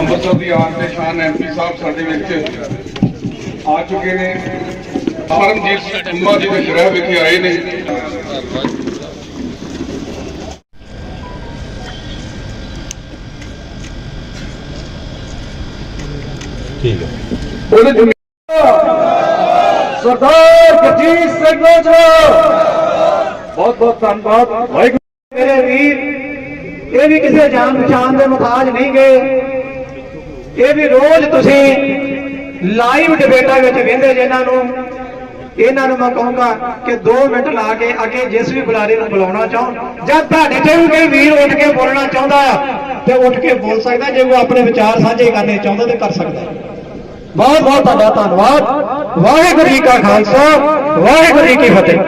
ਅੰਮ੍ਰਿਤਸਰ ਦੀ ਆਨ ਤੇ ਸ਼ਾਨ ਐਮਪੀ ਸਾਹਿਬ ਸਾਡੇ ਵਿੱਚ ਆ ਚੁੱਕੇ ਨੇ ਪਰਮਜੀਤ ਸਿੰਘ ਟੁੰਮਾ ਜੀ ਦੇ ਗ੍ਰਹਿ ਵਿਖੇ ਆਏ ਨੇ ਠੀਕ ਹੈ ਉਹਨੇ ਦੁਨੀਆ ਸਰਦਾਰ ਗੁਰਜੀਤ ਸਿੰਘ ਲੋਚਾ ਬਹੁਤ ਬਹੁਤ ਧੰਨਵਾਦ ਵਾਹਿਗੁਰੂ ਮੇਰੇ ਵੀਰ ਇਹ ਵੀ ਕਿਸੇ ਜਾਣ ਪਛਾਣ ਦੇ ਮੁਤਾਜ ਨਹੀਂ ਗਏ ਇਹ ਵੀ ਰੋਜ਼ ਤੁਸੀਂ ਲਾਈਵ ਡਿਬੇਟਾਂ ਵਿੱਚ ਵੇਖਦੇ ਜਿਨ੍ਹਾਂ ਨੂੰ। ਇਹਨਾਂ ਨੂੰ ਮੈਂ ਕਹੂੰਗਾ ਕਿ 2 ਮਿੰਟ ਲਾ ਕੇ ਅੱਗੇ ਜਿਸ ਵੀ ਬੁਲਾਰੇ ਨੂੰ ਬੁਲਾਉਣਾ ਚਾਹੋ, ਜਾਂ ਤੁਹਾਡੇ ਤੇ ਵੀ ਕੋਈ ਵੀਰ ਉੱਠ ਕੇ ਬੋਲਣਾ ਚਾਹੁੰਦਾ ਆ, ਤੇ ਉੱਠ ਕੇ ਬੋਲ ਸਕਦਾ, ਜੇ ਉਹ ਆਪਣੇ ਵਿਚਾਰ ਸਾਂਝੇ ਕਰਨੇ ਚਾਹੁੰਦਾ ਤੇ ਕਰ ਸਕਦਾ। ਬਹੁਤ ਬਹੁਤ ਤੁਹਾਡਾ ਧੰਨਵਾਦ। ਵਾਹਿਗੁਰੂ ਜੀ ਕਾ ਖਾਲਸਾ, ਵਾਹਿਗੁਰੂ ਜੀ ਕੀ ਫਤਿਹ।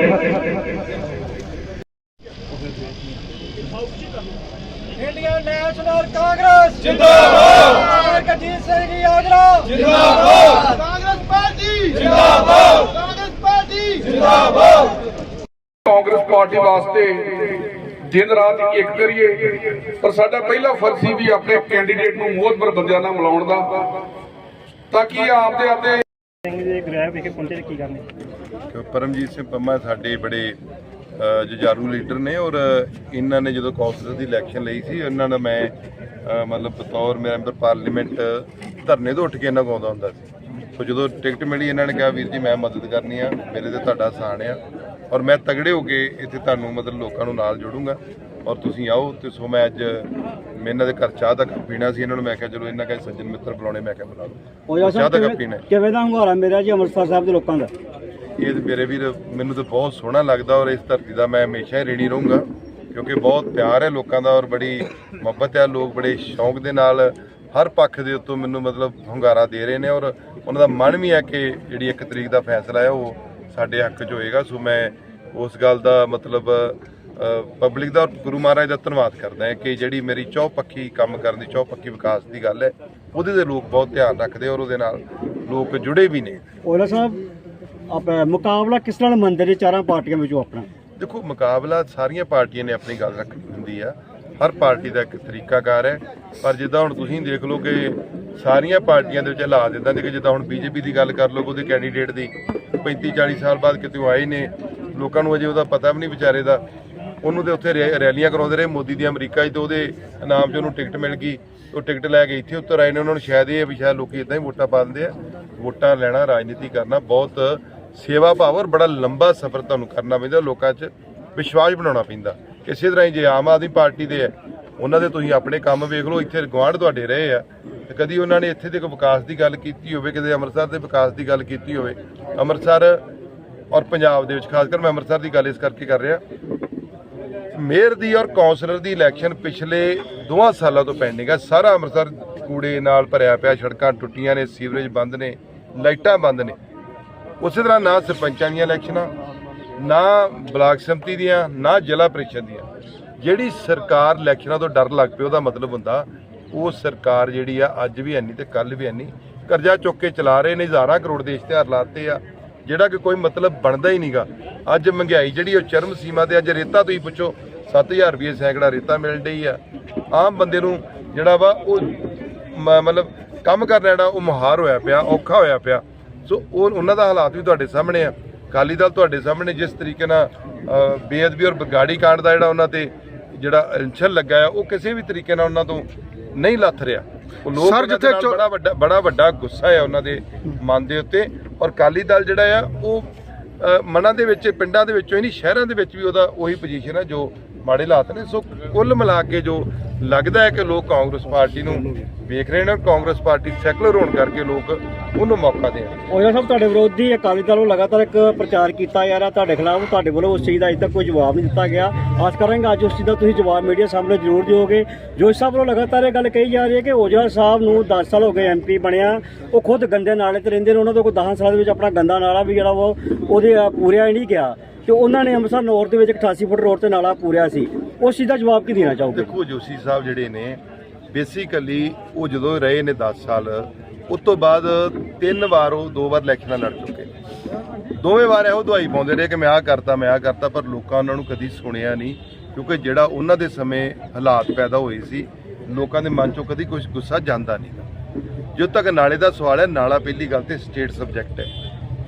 ਇੰਡੀਅਨ ਨੈਸ਼ਨਲ ਕਾਂਗਰਸ ਜਿੰਦਾਬਾਦ। ਸਿੰਘ ਆਗਰਾ ਜਿੰਦਾਬਾਦ। ਕਾਂਗਰਸ ਪਾਰਟੀ। ਜਿੰਦਾਬਾਦ। ਕਾਂਗਰਸ ਪਾਰਟੀ। ਕਾਂਗਰਸ ਪਾਰਟੀ ਵਾਸਤੇ ਦਿਨ ਰਾਤ ਇੱਕ ਕਰੀਏ ਪਰ ਸਾਡਾ ਪਹਿਲਾ ਫਰਜ਼ ਸੀ ਵੀ ਆਪਣੇ ਕੈਂਡੀਡੇਟ ਨੂੰ ਮੋਹਤਬਰ ਬੰਦਿਆਂ ਨਾਲ ਮਿਲਾਉਣ ਦਾ। ਤਾਂ ਕਿ ਆਪਦੇ ਆਪਦੇ ਕਿ ਪਰਮਜੀਤ ਸਿੰਘ ਪੰਮਾ ਸਾਡੇ ਬੜੇ ਜੁਝਾਰੂ ਲੀਡਰ ਨੇ ਔਰ ਇਹਨਾਂ ਨੇ ਜਦੋਂ ਕੌਂਸਲਰ ਦੀ ਇਲੈਕਸ਼ਨ ਲਈ ਸੀ ਇਹਨਾਂ ਦਾ ਮੈਂ ਮਤਲਬ ਬਤੌਰ ਮੈਂਬਰ ਪਾਰਲੀਮੈਂਟ ਧਰਨੇ ਤੋਂ ਉੱਠ ਕੇ ਇਹਨਾਂ ਕੋਲ ਆਉਂਦਾ ਹੁੰਦਾ ਸੀ। ਸੋ ਜਦੋਂ ਟਿਕਟ ਮਿਲੀ ਇਹਨਾਂ ਨੇ ਕਿਹਾ ਵੀਰ ਜੀ ਮੈਂ ਮਦਦ ਕਰਨੀ ਆ ਮੇਰੇ ਤੇ ਤੁਹਾਡਾ ਆਸਾਨ ਆ ਔਰ ਮੈਂ ਤਗੜੇ ਹੋ ਕੇ ਇੱਥੇ ਤੁਹਾਨੂੰ ਮਤਲਬ ਲੋਕਾਂ ਨੂੰ ਨਾਲ ਜੋੜੂੰਗਾ ਔਰ ਤੁਸੀਂ ਆਓ ਤੇ ਸੋ ਮੈਂ ਅੱਜ ਮੈਂ ਇਹਨਾਂ ਦੇ ਘਰ ਚਾਹ ਦਾ ਕੱਪ ਪੀਣਾ ਸੀ ਇਹਨਾਂ ਨੂੰ ਮੈਂ ਕਿਹਾ ਚਲੋ ਇਹਨਾਂ ਕਹੇ ਸੱਜਣ ਮਿੱਤਰ ਬੁਲਾਉਣੇ ਮੈਂ ਕਿਹਾ ਬੁਲਾ ਲਓ। ਚਾਹ ਦਾ ਕੱਪ ਪੀਣਾ। ਕਿਵੇਂ ਦਾ ਹੰਗਾਰਾ ਮੇਰਾ ਜੀ ਅੰਮ੍ਰਿਤਸਰ ਸਾਹਿਬ ਦੇ ਲੋਕਾਂ ਦਾ? ਇਹ ਤੇ ਮੇਰੇ ਵੀਰ ਮੈਨੂੰ ਤਾਂ ਬਹੁਤ ਸੋਹਣਾ ਲੱਗਦਾ ਔਰ ਇਸ ਧਰਤੀ ਦਾ ਮੈਂ ਹਮੇਸ਼ਾ ਹੀ ਰੇੜੀ ਰਹੂੰਗਾ ਕਿਉਂਕਿ ਬਹੁਤ ਪਿਆਰ ਹੈ ਲੋਕਾਂ ਦਾ ਔਰ ਬੜੀ ਮੁਹੱਬਤ ਹੈ। ਲੋਕ ਬੜੇ ਸ਼ੌਂਕ ਦੇ ਨਾਲ ਹਰ ਪੱਖ ਦੇ ਉੱਤੋਂ ਮੈਨੂੰ ਮਤਲਬ ਹੁੰਗਾਰਾ ਦੇ ਰਹੇ ਨੇ ਔਰ ਉਹਨਾਂ ਦਾ ਮਨ ਵੀ ਹੈ ਕਿ ਜਿਹੜੀ ਇੱਕ ਤਰੀਕ ਦਾ ਫੈਸਲਾ ਹੈ ਉਹ ਸਾਡੇ ਹੱਕ 'ਚ ਹੋਏਗਾ। ਸੋ ਮੈਂ ਉਸ ਗੱਲ ਦਾ ਮਤਲਬ ਪਬਲਿਕ ਦਾ ਗੁਰੂ ਮਹਾਰਾਜ ਦਾ ਧੰਨਵਾਦ ਕਰਦਾ ਹਾਂ ਕਿ ਜਿਹੜੀ ਮੇਰੀ ਚੌਪੱਖੀ ਕੰਮ ਕਰਨ ਦੀ ਚੌਪੱਖੀ ਵਿਕਾਸ ਦੀ ਗੱਲ ਹੈ ਉਹਦੇ ਤੇ ਲੋਕ ਬਹੁਤ ਧਿਆਨ ਰੱਖਦੇ ਔਰ ਉਹਦੇ ਨਾਲ ਲੋਕ ਜੁੜੇ ਵੀ ਨੇ। ਔਲਾ ਸਾਹਿਬ ਆਪਣਾ ਮੁਕਾਬਲਾ ਕਿਸ ਨਾਲ ਮੰਨਦੇ ਨੇ? ਚਾਰਾਂ ਪਾਰਟੀਆਂ ਵਿੱਚੋਂ ਆਪਣਾ। ਦੇਖੋ ਮੁਕਾਬਲਾ ਸਾਰੀਆਂ ਪਾਰਟੀਆਂ ਨੇ ਆਪਣੀ ਗੱਲ ਰੱਖਣੀ ਹੁੰਦੀ ਆ। ਹਰ ਪਾਰਟੀ ਦਾ ਇੱਕ ਤਰੀਕਾਕਾਰ ਹੈ। ਪਰ ਜਿੱਦਾਂ ਹੁਣ ਤੁਸੀਂ ਦੇਖ ਲਓ ਕਿ ਸਾਰੀਆਂ ਪਾਰਟੀਆਂ ਦੇ ਵਿੱਚ ਹਾਲਾਤ ਇਦਾਂ ਦੇ ਕਿ ਜਿੱਦਾਂ ਹੁਣ ਬੀਜੇਪੀ ਦੀ ਗੱਲ ਕਰ ਲਓ, ਉਹਦੇ ਕੈਂਡੀਡੇਟ ਦੀ 35 40 ਸਾਲ ਬਾਅਦ ਕਿਤੇ ਆਏ ਨੇ, ਲੋਕਾਂ ਨੂੰ ਅਜੇ ਉਹਦਾ ਪਤਾ ਵੀ ਨਹੀਂ ਵਿਚਾਰੇ ਦਾ। ਉਹਨੂੰ ਤੇ ਉੱਥੇ ਰੈ- ਰੈਲੀਆਂ ਕਰਾਉਂਦੇ ਰਹੇ ਮੋਦੀ ਦੀ ਅਮਰੀਕਾ 'ਚ ਤੇ ਉਹਦੇ ਨਾਮ 'ਚ ਉਹਨੂੰ ਟਿਕਟ ਮਿਲ ਗਈ। ਉਹ ਟਿਕਟ ਲੈ ਕੇ ਇੱਥੇ ਉੱਤਰ ਆਏ ਨੇ, ਉਹਨਾਂ ਨੂੰ ਸ਼ਾਇਦ ਇਹ ਹੈ ਵੀ ਸ਼ਾਇਦ ਲੋਕੀ ਇਦਾਂ ਹੀ ਵੋਟਾਂ ਪਾ ਦਿੰਦੇ ਆ। ਵੋਟਾਂ ਲੈਣਾ, ਰਾਜਨੀਤੀ ਕਰਨਾ ਬਹੁਤ ਸੇਵਾ ਭਾਵ ਔਰ ਬੜਾ ਲੰਬਾ ਸਫ਼ਰ ਤੁਹਾਨੂੰ ਕਰਨਾ ਪੈਂਦਾ, ਲੋਕਾਂ 'ਚ ਵਿਸ਼ਵਾਸ ਬਣਾਉਣਾ ਪੈਂਦਾ। ਇਸੇ ਤਰ੍ਹਾਂ ਹੀ ਜੇ ਆਮ ਆਦਮੀ ਪਾਰਟੀ ਦੇ ਹੈ, ਉਹਨਾਂ ਦੇ ਤੁਸੀਂ ਆਪਣੇ ਕੰਮ ਵੇਖ ਲਓ, ਇੱਥੇ ਗਵਾਂਢ ਤੁਹਾਡੇ ਰਹੇ ਆ। ਤੇ ਕਦੀ ਉਹਨਾਂ ਨੇ ਇੱਥੇ ਦੇ ਕੋਈ ਵਿਕਾਸ ਦੀ ਗੱਲ ਕੀਤੀ ਹੋਵੇ, ਕਦੇ ਅੰਮ੍ਰਿਤਸਰ ਦੇ ਵਿਕਾਸ ਦੀ ਗੱਲ ਕੀਤੀ ਹੋਵੇ। ਅੰਮ੍ਰਿਤਸਰ ਔਰ ਪੰਜਾਬ ਦੇ ਵਿੱਚ, ਖਾਸ ਕਰ ਮੈਂ ਅੰਮ੍ਰਿਤਸਰ ਦੀ ਗੱਲ ਇਸ ਕਰਕੇ ਕਰ ਰਿਹਾ। ਮੇਅਰ ਦੀ ਔਰ ਕੌਂਸਲਰ ਦੀ ਇਲੈਕਸ਼ਨ ਪਿਛਲੇ ਦੋਹਾਂ ਸਾਲਾਂ ਤੋਂ ਪੈਂਡਿੰਗ ਹੈ ਸਾਰਾ ਅੰਮ੍ਰਿਤਸਰ ਕੂੜੇ ਨਾਲ ਭਰਿਆ ਪਿਆ, ਸੜਕਾਂ ਟੁੱਟੀਆਂ ਨੇ, ਸੀਵਰੇਜ ਬੰਦ ਨੇ, ਲਾਈਟਾਂ ਬੰਦ ਨੇ। ਉਸੇ ਤਰ੍ਹਾਂ ਨਾ ਸਰਪੰਚਾਂ ਦੀਆਂ ਇਲੈਕਸ਼ਨਾਂ ਨਾ ਬਲਾਕ ਸੰਮਤੀ ਦੀਆਂ, ਨਾ ਜ਼ਿਲ੍ਹਾ ਪ੍ਰੀਸ਼ਦ ਦੀਆਂ। ਜਿਹੜੀ ਸਰਕਾਰ ਇਲੈਕਸ਼ਨਾਂ ਤੋਂ ਡਰ ਲੱਗ ਪਈ, ਉਹਦਾ ਮਤਲਬ ਹੁੰਦਾ, ਉਹ ਸਰਕਾਰ ਜਿਹੜੀ ਆ, ਅੱਜ ਵੀ ਐਨੀ ਤੇ ਕੱਲ ਵੀ ਐਨੀ, ਕਰਜ਼ਾ ਚੁੱਕ ਕੇ ਚਲਾ ਰਹੇ ਨੇ, ਹਜ਼ਾਰਾਂ ਕਰੋੜ ਦੇ ਇਸ਼ਤਿਹਾਰ ਲਾਤੇ ਆ, ਜਿਹੜਾ ਕਿ ਕੋਈ ਮਤਲਬ ਬਣਦਾ ਹੀ ਨਹੀਂਗਾ ਅੱਜ ਮਹਿੰਗਾਈ ਜਿਹੜੀ ਉਹ ਚਰਮ ਸੀਮਾ ਤੇ ਅੱਜ ਰੇਤਾ ਤੁਸੀਂ ਪੁੱਛੋ 7000 ਰੁਪਏ ਸੈਂਕੜਾ ਰੇਤਾ ਮਿਲ ਰਹੀ ਆ। ਆਮ ਬੰਦੇ ਨੂੰ ਜਿਹੜਾ ਵਾ, ਉਹ ਮ- ਮਤਲਬ ਕੰਮ ਕਰਨਾ ਜਿਹੜਾ ਉਹ ਮੁਹਾਰ ਹੋਇਆ ਪਿਆ, ਔਖਾ ਹੋਇਆ ਪਿਆ। ਸੋ ਉਹ, ਉਹਨਾਂ ਦਾ ਹਾਲਾਤ ਵੀ ਤੁਹਾਡੇ ਸਾਹਮਣੇ ਆ। ਅਕਾਲੀ ਦਲ ਤੁਹਾਡੇ ਸਾਹਮਣੇ ਜਿਸ ਤਰੀਕੇ ਨਾਲ ਬੇਅਦਬੀ ਔਰ ਬਗਾੜੀ ਕਾਂਡ ਦਾ ਜਿਹੜਾ ਉਹਨਾਂ ਤੇ ਜਿਹੜਾ ਇਲਛਣ ਲੱਗਾ ਹੈ ਉਹ ਕਿਸੇ ਵੀ ਤਰੀਕੇ ਨਾਲ ਉਹਨਾਂ ਤੋਂ ਨਹੀਂ ਲੱਥ ਰਿਹਾ। ਉਹ ਲੋਕ ਸਰ, ਜਿੱਥੇ ਬੜਾ ਵੱਡਾ ਬੜਾ ਵੱਡਾ ਗੁੱਸਾ ਹੈ ਉਹਨਾਂ ਦੇ ਮਨ ਦੇ ਉੱਤੇ। ਔਰ ਅਕਾਲੀ ਦਲ ਜਿਹੜਾ ਆ ਉਹ ਮਨਾਂ ਦੇ ਵਿੱਚ ਪਿੰਡਾਂ ਦੇ ਵਿੱਚੋਂ ਹੀ ਨਹੀਂ ਸ਼ਹਿਰਾਂ ਦੇ ਵਿੱਚ ਵੀ ਉਹਦਾ ਉਹੀ ਪੋਜੀਸ਼ਨ ਹੈ ਜੋ ਮਾੜੇ ਹਾਲਾਤ ਨੇ। ਸੋ ਕੁੱਲ ਮਿਲਾ ਕੇ ਜੋ ਲੱਗਦਾ ਹੈ ਕਿ ਲੋਕ ਕਾਂਗਰਸ ਪਾਰਟੀ ਨੂੰ ਵੇਖ ਰਹੇ ਨੇ ਕਾਂਗਰਸ ਪਾਰਟੀ ਸੈਕੂਲਰ ਹੋਣ ਕਰਕੇ ਲੋਕ ਉਹਨੂੰ ਮੌਕਾ ਦੇਣ। ਔਲਾ ਸਾਹਿਬ ਤੁਹਾਡੇ ਵਿਰੋਧੀ ਅਕਾਲੀ ਦਲ ਵੱਲੋਂ ਲਗਾਤਾਰ ਇੱਕ ਪ੍ਰਚਾਰ ਕੀਤਾ ਜਾ ਰਿਹਾ। ਤੁਹਾਡੇ ਖਿਲਾਫ ਤੁਹਾਡੇ ਵੱਲੋਂ ਉਸ ਚੀਜ਼ ਦਾ ਅਜੇ ਤੱਕ ਕੋਈ ਜਵਾਬ ਨਹੀਂ ਦਿੱਤਾ ਗਿਆ। ਆਸ ਕਰਾਂਗੇ ਅੱਜ ਉਸ ਚੀਜ਼ ਦਾ ਤੁਸੀਂ ਜਵਾਬ ਮੀਡੀਆ ਸਾਹਮਣੇ ਜ਼ਰੂਰ ਦਿਓਗੇ। ਜੋਸ਼ ਸਾਹਿਬ ਵੱਲੋਂ ਲਗਾਤਾਰ ਇਹ ਗੱਲ ਕਹੀ ਜਾ ਰਹੀ ਹੈ ਕਿ ਓਜਲਾ ਸਾਹਿਬ ਨੂੰ 10 ਸਾਲ ਹੋ ਗਏ ਐਮਪੀ ਬਣਿਆ। ਉਹ ਖੁਦ ਗੰਦੇ ਨਾਲੇ ਤੇ ਰਹਿੰਦੇ ਨੇ। ਉਹਨਾਂ ਤੋਂ ਕੋਈ 10 ਸਾਲਾਂ ਦੇ ਵਿੱਚ ਆਪਣਾ ਗੰਦਾ ਨਾਲਾ ਵੀ ਜਿਹੜਾ ਉਹ ਉਹਦੇ ਆ, ਪੂਰਿਆ ਹੀ ਨਹੀਂ ਗਿਆ। ਤੇ ਉਹਨਾਂ ਨੇ ਅੰਮ੍ਰਿਤਸਰ ਨੌਰ ਦੇ ਵਿੱਚ 88 ਫੁੱਟ ਰੋਡ ਤੇ ਨਾਲਾ ਪੂਰਿਆ ਸੀ। ਉਸ ਚੀਜ਼ ਦਾ ਜਵਾਬ ਕੀ ਦੇਣਾ ਚਾਹੋਗੇ? ਦੇਖੋ ਜੋਸ਼ੀ ਸਾਹਿਬ ਜਿਹੜੇ ਨੇ ਬੇਸਿਕਲੀ ਉਹ ਜਦੋਂ ਰਹੇ ਨੇ 10 ਸਾਲ ਉਸ ਤੋਂ ਬਾਅਦ ਤਿੰਨ ਵਾਰ ਉਹ ਦੋ ਵਾਰ ਇਲੈਕਸ਼ਨਾਂ ਲੜ ਚੁੱਕੇ। ਦੋਵੇਂ ਵਾਰ ਇਹੋ ਦਵਾਈ ਪਾਉਂਦੇ ਰਹੇ ਕਿ ਮੈਂ ਆਹ ਕਰਤਾ, ਮੈਂ ਆਹ ਕਰਤਾ, ਪਰ ਲੋਕਾਂ ਉਹਨਾਂ ਨੂੰ ਕਦੀ ਸੁਣਿਆ ਨਹੀਂ, ਕਿਉਂਕਿ ਜਿਹੜਾ ਉਹਨਾਂ ਦੇ ਸਮੇਂ ਹਾਲਾਤ ਪੈਦਾ ਹੋਏ ਸੀ, ਲੋਕਾਂ ਦੇ ਮਨ ਚੋਂ ਕਦੀ ਕੁਝ ਗੁੱਸਾ ਜਾਂਦਾ ਨਹੀਂ ਜਦੋਂ ਤੱਕ ਨਾਲੇ ਦਾ ਸਵਾਲ ਹੈ, ਨਾਲਾ ਪਹਿਲੀ ਗੱਲ ਤੇ ਸਟੇਟ ਸਬਜੈਕਟ ਹੈ।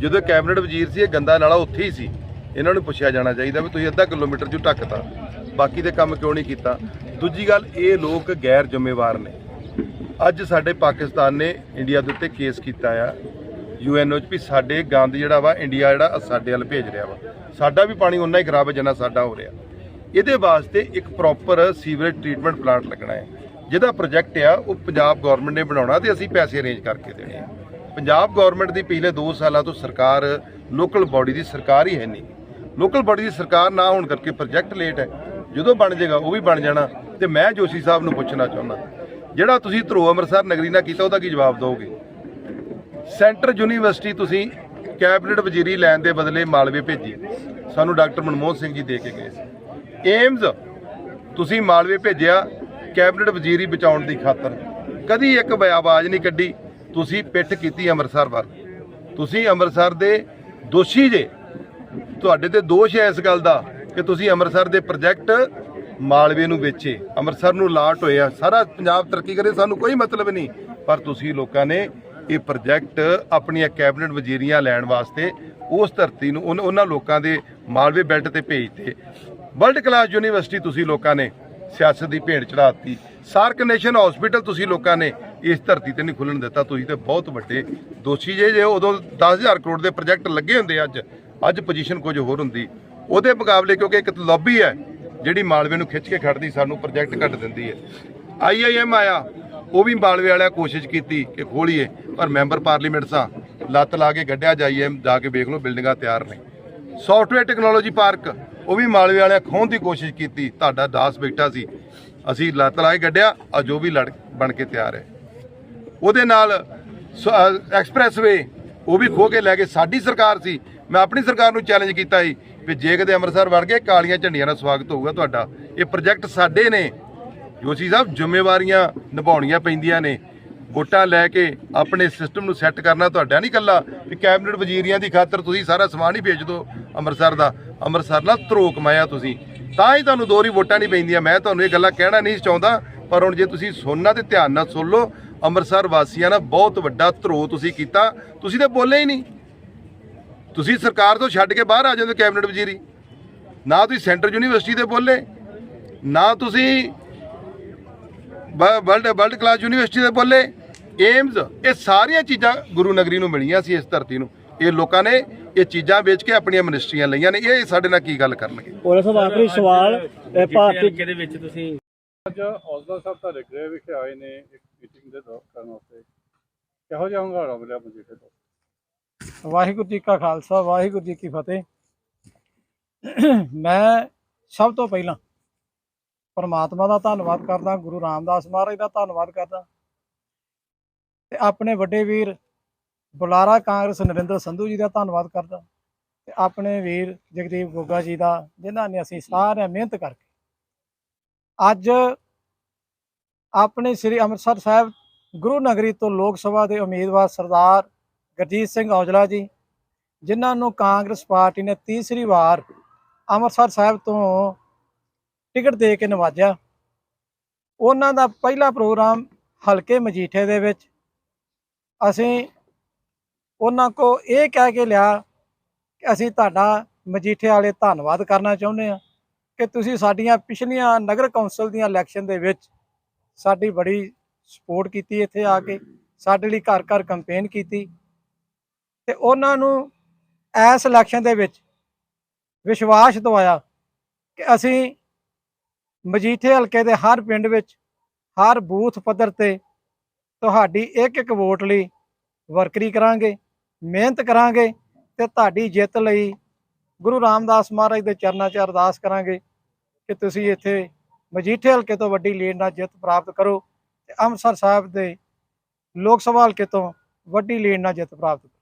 ਜਦੋਂ ਕੈਬਨਿਟ ਵਜ਼ੀਰ ਸੀ, ਇਹ ਗੰਦਾ ਨਾਲਾ ਉੱਥੇ ਹੀ ਸੀ। ਇਹਨਾਂ ਨੂੰ ਪੁੱਛਿਆ ਜਾਣਾ ਚਾਹੀਦਾ ਵੀ ਤੁਸੀਂ ਅੱਧਾ ਕਿਲੋਮੀਟਰ ਚ ਢੱਕਤਾ, ਬਾਕੀ ਦੇ ਕੰਮ ਕਿਉਂ ਨਹੀਂ ਕੀਤਾ? ਦੂਜੀ ਗੱਲ, ਇਹ ਲੋਕ ਗੈਰ ਜ਼ਿੰਮੇਵਾਰ ਨੇ। ਅੱਜ ਸਾਡੇ ਪਾਕਿਸਤਾਨ ਨੇ ਇੰਡੀਆ ਦੇ ਉੱਤੇ ਕੇਸ ਕੀਤਾ ਆ। ਯੂਐਨਓ ਚ ਵੀ ਸਾਡੇ ਗੰਦ ਜਿਹੜਾ ਵਾ, ਇੰਡੀਆ ਜਿਹੜਾ ਸਾਡੇ ਵੱਲ ਭੇਜ ਰਿਹਾ ਵਾ। ਸਾਡਾ ਵੀ ਪਾਣੀ ਉਨਾ ਹੀ ਖਰਾਬ ਹੈ ਜਿੰਨਾ ਸਾਡਾ ਹੋ ਰਿਹਾ। ਇਹਦੇ ਵਾਸਤੇ ਇੱਕ ਪ੍ਰੋਪਰ ਸੀਵਰੇਜ ਟ੍ਰੀਟਮੈਂਟ ਪਲਾਂਟ ਲੱਗਣਾ ਹੈ। ਜਿਹਦਾ ਪ੍ਰੋਜੈਕਟ ਆ, ਉਹ ਪੰਜਾਬ ਗਵਰਨਮੈਂਟ ਨੇ ਬਣਾਉਣਾ ਤੇ ਅਸੀਂ ਪੈਸੇ ਅਰੇਂਜ ਕਰਕੇ ਦੇਣੇ ਆ। ਪੰਜਾਬ ਗਵਰਨਮੈਂਟ ਦੀ ਪਿਛਲੇ 2 ਸਾਲਾਂ ਤੋਂ ਸਰਕਾਰ ਲੋਕਲ ਬਾਡੀ ਦੀ ਸਰਕਾਰ ਹੀ ਹੈ ਨਹੀਂ। ਲੋਕਲ ਬਾਡੀ ਦੀ ਸਰਕਾਰ ਨਾ ਹੋਣ ਕਰਕੇ ਪ੍ਰੋਜੈਕਟ ਲੇਟ ਹੈ। ਜਦੋਂ ਬਣ ਜਾਏਗਾ, ਉਹ ਵੀ ਬਣ ਜਾਣਾ। ਤੇ ਮੈਂ ਜੋਸ਼ੀ ਸਾਹਿਬ ਨੂੰ ਪੁੱਛਣਾ ਚਾਹੁੰਦਾ ਜਿਹੜਾ ਤੁਸੀਂ ਧਰੋ ਅੰਮ੍ਰਿਤਸਰ ਨਗਰੀ ਨਾਲ ਕੀਤਾ, ਉਹਦਾ ਕੀ ਜਵਾਬ ਦਿਓਗੇ ਸੈਂਟਰ ਯੂਨੀਵਰਸਿਟੀ ਤੁਸੀਂ ਕੈਬਨਿਟ ਵਜ਼ੀਰੀ ਲੈਣ ਦੇ ਬਦਲੇ ਮਾਲਵੇ ਭੇਜੀ। ਸਾਨੂੰ ਡਾਕਟਰ ਮਨਮੋਹਨ ਸਿੰਘ ਜੀ ਦੇ ਕੇ ਗਏ ਸੀ। ਏਮਜ਼ ਤੁਸੀਂ ਮਾਲਵੇ ਭੇਜਿਆ ਕੈਬਨਿਟ ਵਜ਼ੀਰੀ ਬਚਾਉਣ ਦੀ ਖਾਤਰ। ਕਦੀ ਇੱਕ ਬ- ਆਵਾਜ਼ ਨਹੀਂ ਕੱਢੀ, ਤੁਸੀਂ ਪਿੱਠ ਕੀਤੀ ਅੰਮ੍ਰਿਤਸਰ ਵੱਲ। ਤੁਸੀਂ ਅੰਮ੍ਰਿਤਸਰ ਦੇ ਦੋਸ਼ੀ ਜੇ। ਤੁਹਾਡੇ ਤੇ ਦੋਸ਼ ਹੈ ਇਸ ਗੱਲ ਦਾ ਕਿ ਤੁਸੀਂ ਅੰਮ੍ਰਿਤਸਰ ਦੇ ਪ੍ਰੋਜੈਕਟ ਮਾਲਵੇ ਨੂੰ ਵੇਚੇ। ਅੰਮ੍ਰਿਤਸਰ ਨੂੰ ਲਾਟ ਹੋਇਆ। ਸਾਰਾ ਪੰਜਾਬ ਤਰੱਕੀ ਕਰੇ, ਸਾਨੂੰ ਕੋਈ ਮਤਲਬ ਨਹੀਂ। ਪਰ ਤੁਸੀਂ ਲੋਕਾਂ ਨੇ ਇਹ ਪ੍ਰੋਜੈਕਟ ਆਪਣੀਆਂ ਕੈਬਨਿਟ ਵਜ਼ੀਰੀਆਂ ਲੈਣ ਵਾਸਤੇ ਉਸ ਧਰਤੀ ਨੂੰ ਉਨ- ਉਹਨਾਂ ਲੋਕਾਂ ਦੇ ਮਾਲਵੇ ਬੈਲਟ ਤੇ ਭੇਜਤੇ। ਵਰਲਡ ਕਲਾਸ ਯੂਨੀਵਰਸਿਟੀ ਤੁਸੀਂ ਲੋਕਾਂ ਨੇ ਸਿਆਸਤ ਦੀ ਭੇਂਟ ਚੜਾਤੀ ਸਾਰਕ ਨੇਸ਼ਨ ਹਸਪੀਟਲ ਤੁਸੀਂ ਲੋਕਾਂ ਨੇ ਇਸ ਧਰਤੀ ਤੇ ਨਹੀਂ ਖੁੱਲਣ ਦਿੱਤਾ। ਤੁਸੀਂ ਤੇ ਬਹੁਤ ਵੱਡੇ ਦੋਸ਼ੀ ਜੇ ਜੇ ਉਦੋਂ 10000 ਕਰੋੜ ਦੇ ਪ੍ਰੋਜੈਕਟ ਲੱਗੇ ਹੁੰਦੇ ਅੱਜ। ਅੱਜ ਪੋਜੀਸ਼ਨ ਕੁਝ ਹੋਰ ਹੁੰਦੀ। ਉਹਦੇ ਮੁਕਾਬਲੇ ਕਿਉਂਕਿ ਇੱਕ ਲੌਬੀ ਹੈ ਜਿਹੜੀ ਮਾਲਵੇ ਨੂੰ ਖਿੱਚ ਕੇ ਖੜਦੀ, ਸਾਨੂੰ ਪ੍ਰੋਜੈਕਟ ਕੱਟ ਦਿੰਦੀ ਹੈ। ਆਈਆਈਐਮ ਆਇਆ, ਉਹ ਵੀ ਮਾਲਵੇ ਵਾਲਿਆਂ ਕੋਸ਼ਿਸ਼ ਕੀਤੀ ਕਿ ਖੋਲੀਏ, ਪਰ ਮੈਂਬਰ ਪਾਰਲੀਮੈਂਟ ਸਾਂ, ਲੱਤ ਲਾ ਕੇ ਗੱਡਿਆ ਜਾਈਏ ਜਾ ਕੇ ਵੇਖ ਲਓ, ਬਿਲਡਿੰਗਾਂ ਤਿਆਰ ਨੇ। ਸੌਫਟਵੇਅਰ ਟੈਕਨੋਲੋਜੀ ਪਾਰਕ ਉਹ ਵੀ ਮਾਲਵੇ ਵਾਲਿਆਂ ਖੋਹਣ ਦੀ ਕੋਸ਼ਿਸ਼ ਕੀਤੀ, ਤੁਹਾਡਾ ਦਾਸ ਬੈਠਾ ਸੀ, ਅਸੀਂ ਲੱਤ ਲਾ ਕੇ ਗੱਡਿਆ ਆ ਜੋ ਵੀ ਲੜ, ਬਣ ਕੇ ਤਿਆਰ ਹੈ। ਉਹਦੇ ਨਾਲ ਐਕਸਪ੍ਰੈਸਵੇ ਉਹ ਵੀ ਖੋ ਕੇ ਲੈ ਕੇ ਸਾਡੀ ਸਰਕਾਰ ਸੀ, ਮੈਂ ਆਪਣੀ ਸਰਕਾਰ ਨੂੰ ਚੈਲੰਜ ਕੀਤਾ ਸੀ ਵੀ ਜੇ ਕਦੇ ਅੰਮ੍ਰਿਤਸਰ ਵੜ ਗਏ, ਕਾਲੀਆਂ ਝੰਡੀਆਂ ਨਾਲ ਸਵਾਗਤ ਹੋਊਗਾ ਤੁਹਾਡਾ। ਇਹ ਪ੍ਰੋਜੈਕਟ ਸਾਡੇ ਨੇ। ਜੋਸ਼ੀ ਸਾਹਿਬ, ਜ਼ਿੰਮੇਵਾਰੀਆਂ ਨਿਭਾਉਣੀਆਂ ਪੈਂਦੀਆਂ ਨੇ। ਵੋਟਾਂ ਲੈ ਕੇ ਆਪਣੇ ਸਿਸਟਮ ਨੂੰ ਸੈੱਟ ਕਰਨਾ ਤੁਹਾਡਾ ਨਹੀਂ ਕੱਲਾ ਵੀ ਕੈਬਨਿਟ ਵਜ਼ੀਰੀਆਂ ਦੀ ਖਾਤਰ ਤੁਸੀਂ ਸਾਰਾ ਸਮਾਨ ਹੀ ਵੇਚ ਦਿਓ ਅੰਮ੍ਰਿਤਸਰ ਦਾ। ਅੰਮ੍ਰਿਤਸਰ ਨਾਲ ਧਰੋ ਕਮਾਇਆ ਤੁਸੀਂ। ਤਾਂ ਹੀ ਤੁਹਾਨੂੰ ਦੋ ਵੋਟਾਂ ਨਹੀਂ ਪੈਂਦੀਆਂ। ਮੈਂ ਤੁਹਾਨੂੰ ਇਹ ਗੱਲਾਂ ਕਹਿਣਾ ਨਹੀਂ ਚਾਹੁੰਦਾ, ਪਰ ਹੁਣ ਜੇ ਤੁਸੀਂ ਸੁਣਨਾ ਤੇ ਧਿਆਨ ਨਾਲ ਸੁਣ ਲਓ, ਅੰਮ੍ਰਿਤਸਰ ਵਾਸੀਆਂ ਨਾਲ ਬਹੁਤ ਵੱਡਾ ਧਰੋ ਤੁਸੀਂ ਕੀਤਾ। ਤੁਸੀਂ ਤਾਂ ਬੋਲੇ ਹੀ ਨਹੀਂ। ਤੁਸੀਂ ਸਰਕਾਰ ਤੋਂ ਛੱਡ ਕੇ ਬਾਹਰ ਆ ਜਾਂਦੇ ਕੈਬਨਿਟ ਵਜ਼ੀਰੀ। ਨਾ ਤੁਸੀਂ ਸੈਂਟਰ ਯੂਨੀਵਰਸਿਟੀ ਦੇ ਬੋਲੇ ਨਾ ਤੁਸੀਂ ਵਰਲਡ ਵਰਲਡ ਕਲਾਸ ਯੂਨੀਵਰਸਿਟੀ ਦੇ ਬੋਲੇ। ਏਮਜ਼ ਇਹ ਸਾਰੀਆਂ ਚੀਜ਼ਾਂ ਗੁਰੂ ਨਗਰੀ ਨੂੰ ਮਿਲੀਆਂ ਸੀ ਇਸ ਧਰਤੀ ਨੂੰ। ਇਹ ਲੋਕਾਂ ਨੇ ਇਹ ਚੀਜ਼ਾਂ ਵੇਚ ਕੇ ਆਪਣੀਆਂ ਮਿਨਿਸਟਰੀਆਂ ਲਈਆਂ ਨੇ। ਇਹ ਸਾਡੇ ਨਾਲ ਕੀ ਗੱਲ ਕਰਨਗੇ? ਔਰ ਸਭ ਆਖਰੀ ਸਵਾਲ ਇਹ ਭਾਰਤੀ ਹਲਕੇ ਦੇ ਵਿੱਚ ਤੁਸੀਂ ਅੱਜ ਹੌਸਲਾ ਸਾਹਿਬ ਤੁਹਾਡੇ ਗ੍ਰਹਿ ਵਿਖੇ ਆਏ ਨੇ ਇੱਕ ਮੀਟਿੰਗ ਦੇ ਦੌਰਾਨ ਕਰਨ ਵਾਸਤੇ। ਕਿਹੋ ਜਿਹਾ ਹੰਗਾਰਾ ਮਿਲਿਆ ਮਜੀਠੇ ਤੋਂ? ਵਾਹਿਗੁਰੂ ਜੀ ਕਾ ਖਾਲਸਾ, ਵਾਹਿਗੁਰੂ ਜੀ ਕੀ ਫਤਿਹ। ਮੈਂ ਸਭ ਤੋਂ ਪਹਿਲਾਂ ਪਰਮਾਤਮਾ ਦਾ ਧੰਨਵਾਦ ਕਰਦਾ, ਗੁਰੂ ਰਾਮਦਾਸ ਮਹਾਰਾਜ ਦਾ ਧੰਨਵਾਦ ਕਰਦਾ ਤੇ ਆਪਣੇ ਵੱਡੇ ਵੀਰ ਬੁਲਾਰਾ ਕਾਂਗਰਸ ਨਰਿੰਦਰ ਸੰਧੂ ਜੀ ਦਾ ਧੰਨਵਾਦ ਕਰਦਾ ਤੇ ਆਪਣੇ ਵੀਰ ਜਗਦੀਪ ਗੋਗਾ ਜੀ ਦਾ, ਜਿਨ੍ਹਾਂ ਨੇ ਅਸੀਂ ਸਾਰੇ ਮਿਹਨਤ ਕਰਕੇ ਅੱਜ ਆਪਣੇ ਸ੍ਰੀ ਅੰਮ੍ਰਿਤਸਰ ਸਾਹਿਬ ਗੁਰੂ ਨਗਰੀ ਤੋਂ ਲੋਕ ਸਭਾ ਦੇ ਉਮੀਦਵਾਰ ਸਰਦਾਰ ਗੁਰਜੀਤ ਸਿੰਘ ਔਜਲਾ ਜੀ, ਜਿਨ੍ਹਾਂ ਨੂੰ ਕਾਂਗਰਸ ਪਾਰਟੀ ਨੇ ਤੀਸਰੀ ਵਾਰ ਅੰਮ੍ਰਿਤਸਰ ਸਾਹਿਬ ਤੋਂ ਟਿਕਟ ਦੇ ਕੇ ਨਵਾਜਿਆ। ਉਹਨਾਂ ਦਾ ਪਹਿਲਾ ਪ੍ਰੋਗਰਾਮ ਹਲਕੇ ਮਜੀਠੇ ਦੇ ਵਿੱਚ। ਅਸੀਂ ਉਹਨਾਂ ਕੋ ਇਹ ਕਹਿ ਕੇ ਲਿਆ ਕਿ ਅਸੀਂ ਤੁਹਾਡਾ ਮਜੀਠੇ ਵਾਲੇ ਧੰਨਵਾਦ ਕਰਨਾ ਚਾਹੁੰਦੇ ਹਾਂ ਕਿ ਤੁਸੀਂ ਸਾਡੀਆਂ ਪਿਛਲੀਆਂ ਨਗਰ ਕੌਂਸਲ ਦੀਆਂ ਇਲੈਕਸ਼ਨ ਦੇ ਵਿੱਚ ਸਾਡੀ ਬੜੀ ਸਪੋਰਟ ਕੀਤੀ ਇੱਥੇ ਆ ਕੇ, ਸਾਡੇ ਲਈ ਘਰ ਘਰ ਕੰਪੇਨ ਕੀਤੀ। ਤੇ ਉਹਨਾਂ ਨੂੰ ਇਸ ਇਲੈਕਸ਼ਨ ਦੇ ਵਿੱਚ ਵਿਸ਼ਵਾਸ ਦਵਾਇਆ ਕਿ ਅਸੀਂ ਮਜੀਠੇ ਹਲਕੇ ਦੇ ਹਰ ਪਿੰਡ ਵਿੱਚ, ਹਰ ਬੂਥ ਪੱਧਰ ਤੇ ਤੁਹਾਡੀ ਇੱਕ ਇੱਕ ਵੋਟ ਲਈ ਵਰਕਰੀ ਕਰਾਂਗੇ, ਮਿਹਨਤ ਕਰਾਂਗੇ ਤੇ ਤੁਹਾਡੀ ਜਿੱਤ ਲਈ ਗੁਰੂ ਰਾਮਦਾਸ ਮਹਾਰਾਜ ਦੇ ਚਰਨਾਂ 'ਚ ਅਰਦਾਸ ਕਰਾਂਗੇ ਕਿ ਤੁਸੀਂ ਇੱਥੇ ਮਜੀਠੇ ਹਲਕੇ ਤੋਂ ਵੱਡੀ ਲੀਡ ਨਾਲ ਜਿੱਤ ਪ੍ਰਾਪਤ ਕਰੋ ਤੇ ਅੰਮ੍ਰਿਤਸਰ ਸਾਹਿਬ ਦੇ ਲੋਕ ਸਭਾ ਹਲਕੇ ਤੋਂ ਵੱਡੀ ਲੀਡ ਨਾਲ ਜਿੱਤ ਪ੍ਰਾਪਤ ਕਰੋ।